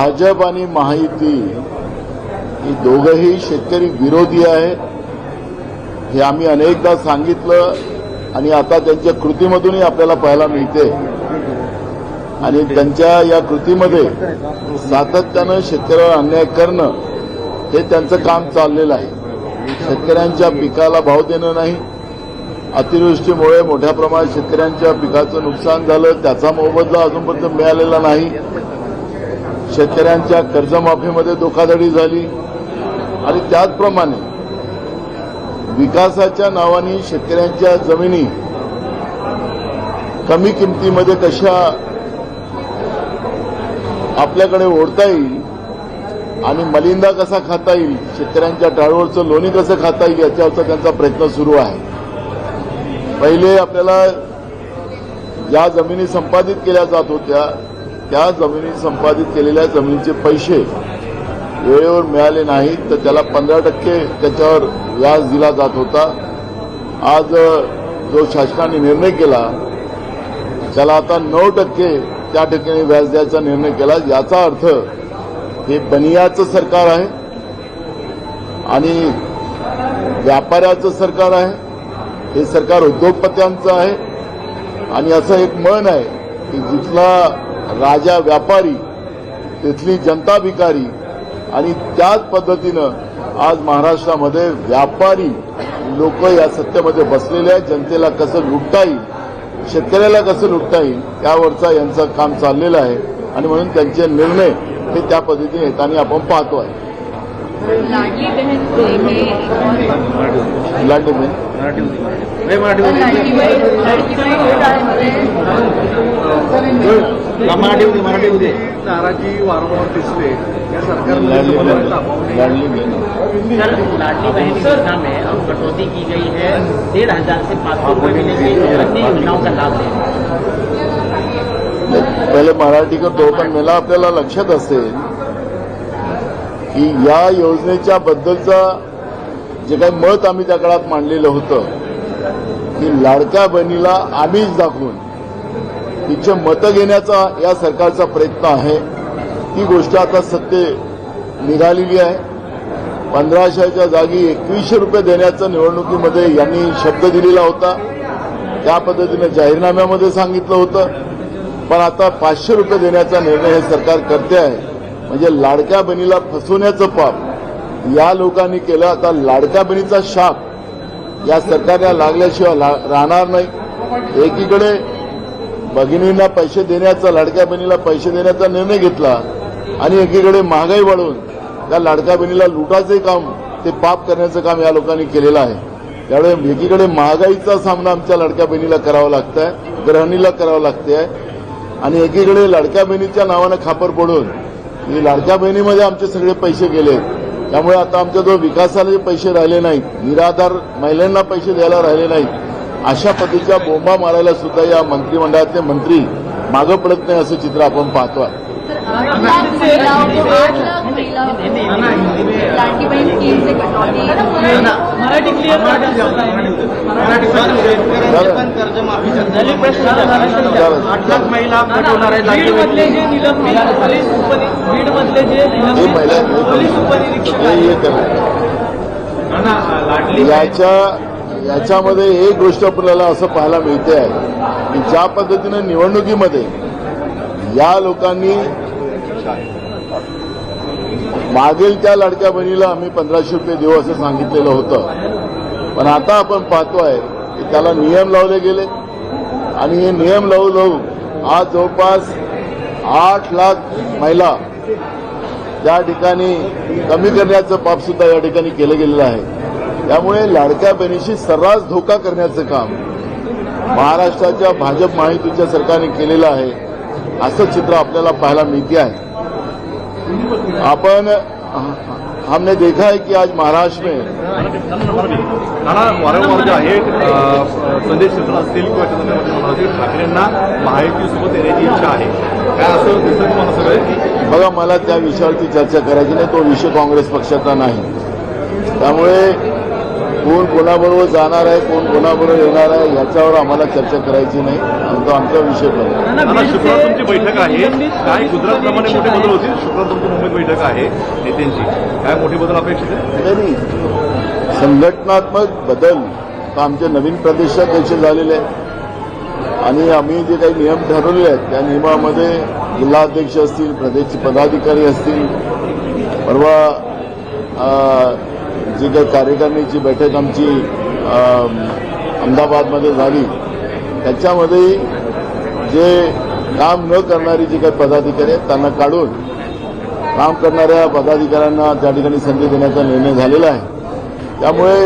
भाजप आणि महायुती ही दोघंही शेतकरी विरोधी आहे हे आम्ही अनेकदा सांगितलं आणि आता त्यांच्या कृतीमधूनही आपल्याला पाहायला मिळते. आणि त्यांच्या या कृतीमध्ये सातत्यानं शेतकऱ्यावर अन्याय करणं हे त्यांचं काम चाललेलं आहे. शेतकऱ्यांच्या पिकाला भाव देणं नाही. अतिवृष्टीमुळे मोठ्या प्रमाणात शेतकऱ्यांच्या पिकाचं नुकसान झालं. त्याचा मोबदला अजूनपर्यंत मिळालेला नाही. शेतकऱ्यांच्या कर्जमाफीमध्ये धोकाधडी झाली. आणि त्याचप्रमाणे विकासाच्या नावाने शेतकऱ्यांच्या जमिनी कमी किमतीमध्ये कशा आपल्याकडे ओढता येईल आणि मलिंदा कसा खाता येईल शेतकऱ्यांच्या टाळूवरचं लोणी कसं खाता येईल याच्यावरचा त्यांचा प्रयत्न सुरू आहे. पहिले आपल्याला ज्या जमिनी संपादित केल्या जात होत्या त्या जमिनी संपादित केलेल्या जमिनीचे पैसे वेळेवर मिळाले नाहीत तर त्याला पंधरा टक्के त्याच्यावर व्याज दिला जात होता. आज जो शासनाने निर्णय केला त्याला आता नऊ टक्के त्या ठिकाणी व्याज द्यायचा निर्णय केला. याचा अर्थ हे बनियाचं सरकार आहे आणि व्यापाऱ्याचं सरकार आहे. हे सरकार उद्योगपत्यांचं आहे. आणि असं एक मन आहे की जिथला राजा व्यापारी तिथली जनता भिकारी आणि त्याच पद्धतीनं आज महाराष्ट्रामध्ये व्यापारी लोक या सत्तेमध्ये बसलेले आहेत. जनतेला कसं लुटता येईल शेतकऱ्याला कसं लुटता येईल त्यावरचा यांचं काम चाललेलं आहे. आणि म्हणून त्यांचे निर्णय हे त्या पद्धतीने येताना आपण पाहतो आहे लाडली बहन को मराठी होती मराठी. होती. मराठी होती मराठी होती. नाराजी वारंवार दिसते या सरकारमध्ये लाडली तुम्हाला बहीण. तापावणे लाडली बहीण. सर लाडली बहन योजना में अब कटौती की गई है। डेढ़ हजार से पाँच सौ रुपये मिलेंगे। योजनाओं का लाभ लेंगे। पहिले मराठी करतो पण मला आपल्याला लक्षात असेल की या योजनेच्या बद्दलचा जे काही मत आम्ही त्या काळात मांडलेलं होतं की लाडक्या बहिणीला आम्हीच दाखवून तिचे मतं घेण्याचा या सरकारचा प्रयत्न आहे. ती गोष्ट आता सत्य निघालेली आहे. पंधराशेच्या जागी एकवीसशे रुपये देण्याचं निवडणुकीमध्ये यांनी शब्द दिलेला होता. त्या पद्धतीनं जाहीरनाम्यामध्ये सांगितलं होतं. पण आता पाचशे रुपये देण्याचा निर्णय हे सरकार करते आहे. म्हणजे लाडक्या बहिणीला फसवण्याचं पाप या लोकांनी केलं आता लाडक्या बहिणीचा शाप या सरकारला लागल्याशिवाय ला- राहणार नाही. एकीकडे भगिनींना पैसे देण्याचा लाडक्या बहिणीला पैसे देण्याचा निर्णय घेतला आणि एकीकडे महागाई वाढवून त्या लाडक्या बहिणीला लुटाचे काम ते पाप करण्याचं काम या लोकांनी केलेलं आहे. त्यामुळे एकीकडे महागाईचा सामना आमच्या लाडक्या बहिणीला करावा लागत आहे ग्रहणीला करावं लागते आणि एकीकडे लाडक्या बहिणीच्या नावानं खापर पडून लाडक्या बहिणीमध्ये आमचे सगळे पैसे गेले त्यामुळे आता आमच्या जो विकासाला जे पैसे राहिले नाहीत निराधार महिलांना पैसे द्यायला राहिले नाहीत अशा पद्धतीच्या बोंबा मारायला सुद्धा या मंत्रिमंडळातले मंत्री मागं पडत नाही असं चित्र आपण पाहतो आहे लाडकी स्कीम से कटौती मराठी आठ लाख महिला. जे निलंबित पोलीस जे निलंबित पोलीस उपनिरीक्षक याच्या याच्यामध्ये एक गोष्ट आपल्याला असं पाहायला मिळते आहे की ज्या पद्धतीनं निवडणुकीमध्ये या लोकांनी मागील त्या लाडक्या बहिणीला आम्ही पंधराशे रुपये देऊ असं सांगितलेलं होतं. पण आता आपण पाहतोय की त्याला नियम लावले गेले. आणि हे नियम लावू लावू आज जवळपास आठ लाख महिला त्या ठिकाणी कमी करण्याचं पाप सुद्धा या ठिकाणी केलं गेलेलं आहे. त्यामुळे लाडक्या बहिणीशी सर्रास धोका करण्याचं काम महाराष्ट्राच्या भाजप महायुतीच्या सरकारने केलेलं आहे असं चित्र आपल्याला पाहायला मिळते आहे. अपन हमने देखा है कि आज महाराष्ट्र में नाना वारंवार जे आहे अ, संदेश क्षेत्र असतील किंवा त्याच्यामध्ये ठाकरेंना महायुतीसोबत येण्याची इच्छा आहे काय असं दिसत तुम्हाला सगळं बघा मला त्या विषयावरती चर्चा करायची नाही तो विषय काँग्रेस पक्षाचा नाही त्यामुळे कोण कोणाबरोबर जाणार आहे कोण कोणाबरोबर येणार आहे याच्यावर आम्हाला चर्चा करायची नाही. आणि तो आमचा विषय पण शुक्रवार तुमची बैठक आहे. काय गुजरातप्रमाणे मोठे बदल होतील? शुक्रवार तुमची मुंबईत बैठक आहे नेत्यांची. काय मोठे बदल अपेक्षित आहे नाही संघटनात्मक बदल तर आमचे नवीन प्रदेशाध्यक्ष झालेले आहेत. आणि आम्ही जे काही नियम ठरवले आहेत त्या नियमामध्ये जिल्हाध्यक्ष असतील प्रदेश पदाधिकारी असतील परवा अ, जी काही कार्यकारिणीची बैठक आमची अहमदाबादमध्ये झाली त्याच्यामध्ये जे काम न करणारी जी काही पदाधिकारी आहेत त्यांना काढून काम करणाऱ्या पदाधिकाऱ्यांना त्या ठिकाणी संधी देण्याचा निर्णय झालेला आहे. त्यामुळे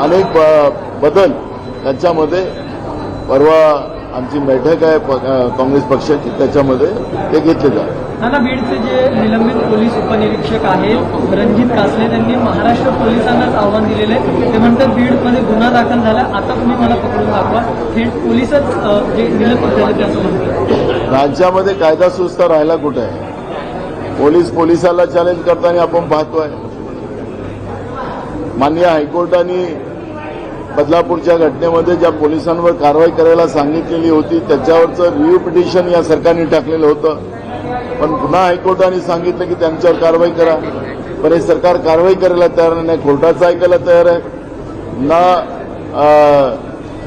अनेक ब- बदल त्याच्यामध्ये परवा आमची बैठक आहे काँग्रेस पक्षाची त्याच्यामध्ये ते घेतले जातात. नाना बीडचे जे निलंबित पोलीस उपनिरीक्षक आहेत रणजित कासले त्यांनी महाराष्ट्र पोलिसांनाच आव्हान दिलेलं आहे ते म्हणतात बीडमध्ये गुन्हा दाखल झाला आता तुम्ही मला पकडून दाखवा. थेट पोलीसच जे निलंबित झाले ते असं म्हणतात. राज्यामध्ये कायदा सुस्ता राहिला कुठे? आहे पोलीस पोलिसाला चॅलेंज करताना आपण पाहतोय. माननीय हायकोर्टाने बदलापूरच्या घटनेमध्ये ज्या पोलिसांवर कारवाई करायला सांगितलेली होती त्याच्यावरचं रिव्ह्यू पिटिशन या सरकारने टाकलेलं होतं. पण पुन्हा हायकोर्टाने सांगितलं की त्यांच्यावर कारवाई करा. पण हे सरकार कारवाई करायला तयार नाही कोर्टाचं ऐकायला तयार आहे. ना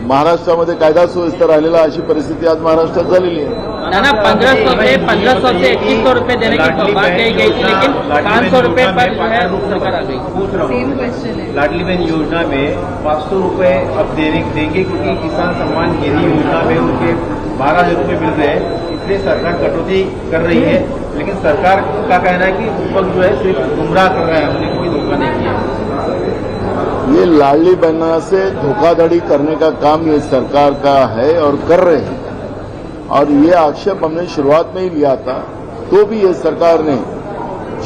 महाराष्ट्रामध्ये कायदा सुव्यवस्था राहिलेला अशी परिस्थिती आज महाराष्ट्रात झालेली आहे. नाना पंद्रह सौ से पंद्रह सौ से इक्कीस सौ रुपये देने की बात कही गई थी लेकिन पाँच सौ रुपये पर जो है सरकार आ गई पूछ रहा हूँ. लाडली बहन योजना में पाँच सौ रुपये अब देने देंगे क्योंकि किसान सम्मान निधि योजना में उनके बारह हज़ार रुपये मिल रहे हैं। इसलिए सरकार कटौती कर रही है। लेकिन सरकार का कहना है कि विपक्ष जो है सिर्फ़ गुमराह कर रहा है। हमने कोई धोखा नहीं किया। लाडली बहना से धोखाधड़ी करने का काम ये सरकार का है और कर रहे हैं। और ये आक्षेप हमने शुरुआत में ही लिया था। तो भी ये सरकार ने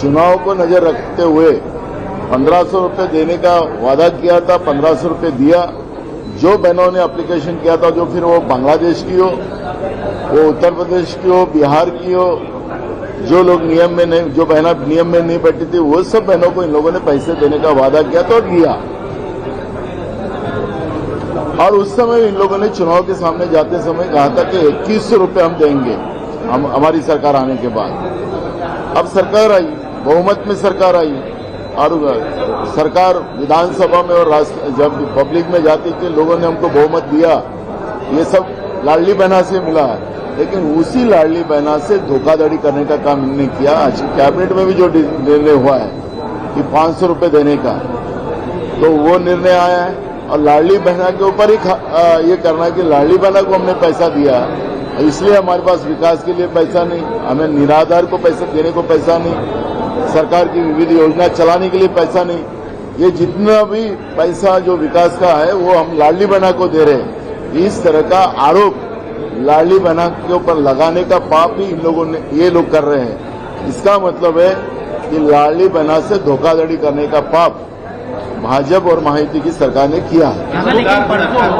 चुनाव को नज़र रखते हुए पंद्रह सौ रुपये देने का वादा किया था, पंद्रह सौ रुपये दिया। जो बहनों ने एप्लीकेशन किया था, जो फिर वो बांग्लादेश की हो, वो उत्तर प्रदेश की हो, बिहार की हो, जो लोग नियम में नहीं, जो बहना नियम में नहीं बैठी थी, वो सब बहनों को इन लोगों ने पैसे देने का वादा किया और दिया और उस समय इन लोगों ने चुनाव के सामने जाते समय कहा था कि इक्कीस सौ रुपये हम देंगे, हम, हमारी सरकार आने के बाद। अब सरकार आई, बहुमत में सरकार आई, और सरकार विधानसभा में और जब पब्लिक में जाती थी, लोगों ने हमको बहुमत दिया। ये सब लाडली बहना से मिला है। लेकिन उसी लाडली बहना से धोखाधड़ी करने का काम इन्होंने किया। आज कैबिनेट में भी जो निर्णय हुआ है कि पाँच सौ देने का तो वो निर्णय आया है। और लाडली बहना के ऊपर ही ये करना कि लाडली बहना को हमने पैसा दिया इसलिए हमारे पास विकास के लिए पैसा नहीं, हमें निराधार को पैसा देने को पैसा नहीं, सरकार की विविध योजना चलाने के लिए पैसा नहीं। ये जितना भी पैसा जो विकास का है, वो हम लाडली बहना को दे रहे हैं। इस तरह का आरोप लाडली बहना के ऊपर लगाने का पाप भी इन लोगों ने, ये लोग कर रहे हैं। इसका मतलब है कि लाडली बहना से धोखाधड़ी करने का पाप भाजपा और महायुति की सरकार ने किया है। नाना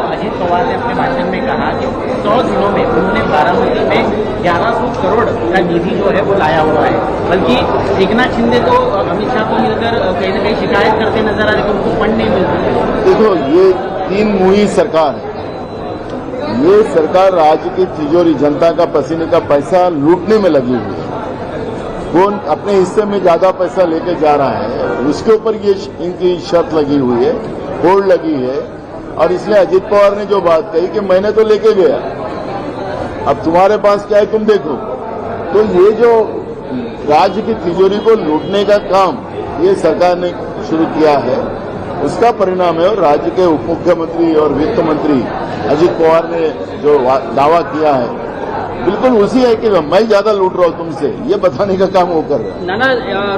अजीत पवार ने अपने भाषण में कहा कि सौ दिनों में उन्होंने बारामती में ग्यारह सौ करोड़ का निधि जो है वो लाया हुआ है। बल्कि एकनाथ शिंदे तो अमित शाह को मिलकर कहीं ना कहीं शिकायत करते नज़र आ रहे उनको फंड नहीं मिल देखो ये तीन मुही सरकार है। ये सरकार राज्य की तिजोरी जनता का पसीने का पैसा लूटने में लगी हुई है। कौन अपने हिस्से में ज़्यादा पैसा लेके जा रहा है, उसके ऊपर ये इनकी शर्त लगी हुई है होड़ लगी है। और इसलिए अजित पवार ने जो बात कही कि मैंने तो लेके गया, अब तुम्हारे पास क्या है तुम देखो। तो ये जो राज्य की तिजोरी को लूटने का काम ये सरकार ने शुरू किया है, उसका परिणाम है और राज्य के उप मुख्यमंत्री और वित्त मंत्री अजित पवार ने जो दावा किया है बिल्कुल उसी है कि मैं ज़्यादा लूट रहा हूँ तुमसे। ये बताने का काम वो कर रहा है। नाना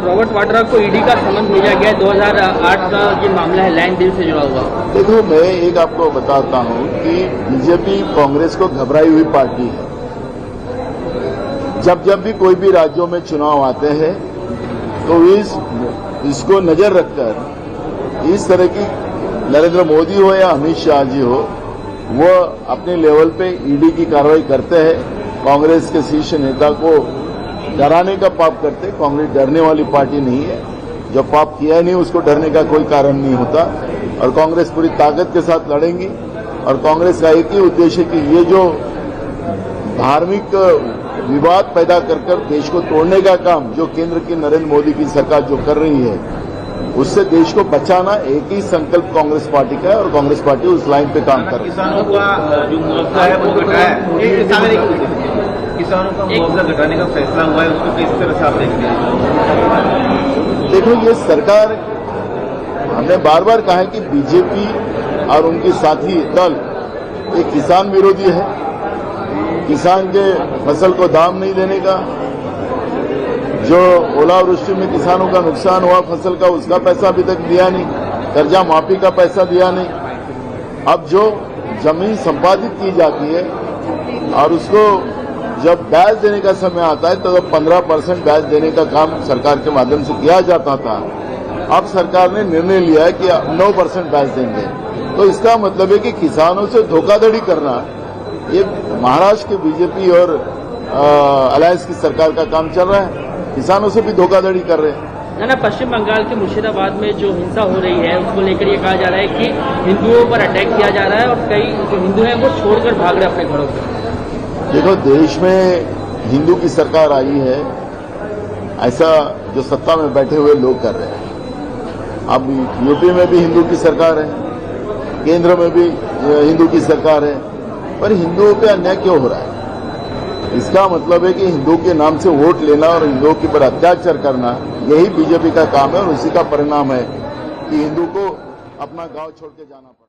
रॉबर्ट वाड्रा को ईडी का समन भेजा गया है 2008 का ये मामला है लैंड डील से जुड़ा हुआ। देखो मैं एक आपको बताता हूँ कि बीजेपी कांग्रेस को घबराई हुई पार्टी है। जब जब भी कोई भी राज्यों में चुनाव आते हैं तो इस इसको नज़र रखकर इस तरह की नरेंद्र मोदी हो या अमित शाह जी हो वो अपने लेवल पे ईडी की कार्रवाई करते हैं। कांग्रेस के शीर्ष नेता को डराने का पाप करते, कांग्रेस डरने वाली पार्टी नहीं है। जो पाप किया नहीं, उसको डरने का कोई कारण नहीं होता। और कांग्रेस पूरी ताकत के साथ लड़ेंगी। और कांग्रेस का एक ही उद्देश्य कि ये जो धार्मिक विवाद पैदा कर कर देश को तोड़ने का काम जो केंद्र की नरेंद्र मोदी की सरकार जो कर रही है उससे देश को बचाना एक ही संकल्प कांग्रेस पार्टी का है और कांग्रेस पार्टी उस लाइन पे काम कर रही किसानों का जो मुआवजा है वो है। किसान का मुआवजा घटाने का फैसला हुआ है उसको किस तरह से आप देखते हैं? देखो ये सरकार हमने बार बार कहा है कि बीजेपी और उनके साथी दल एक किसान विरोधी है। किसान के फ़सल को दाम नहीं देने का जो ओलावृष्टि में किसानों का नुकसान हुआ, फ़सल का, उसका पैसा अभी तक दिया नहीं, कर्जा माफ़ी का पैसा दिया नहीं। अब जो ज़मीन संपादित की जाती है और उसको जब ब्याज देने का समय आता है तो पंद्रह परसेंट ब्याज देने का काम सरकार के माध्यम से किया जाता था, अब सरकार ने निर्णय लिया है कि नौ परसेंट ब्याज देंगे। तो इसका मतलब है कि किसानों से धोखाधड़ी करना, ये महाराष्ट्र के बीजेपी और अलायंस की सरकार का काम चल रहा है। किसानों से भी धोखाधड़ी कर रहे हैं। ना ना पश्चिम बंगाल के मुर्शिदाबाद में जो हिंसा हो रही है उसको लेकर ये कहा जा रहा है कि हिंदुओं पर अटैक किया जा रहा है और कई जो हिंदू हैं वो छोड़कर भाग रहे अपने घरों से देखो देश में हिंदू की सरकार आई है ऐसा जो सत्ता में बैठे हुए लोग कर रहे हैं। अब यूपी में भी हिंदू की सरकार है केंद्र में भी हिंदू की सरकार है पर हिंदुओं पे अन्याय क्यों हो रहा है? इसका मतलब है कि हिंदू के नाम से वोट लेना और हिंदुओं के ऊपर अत्याचार करना यही बीजेपी का काम है और उसी का परिणाम है कि हिंदू को अपना गांव छोड़ के जाना पड़ा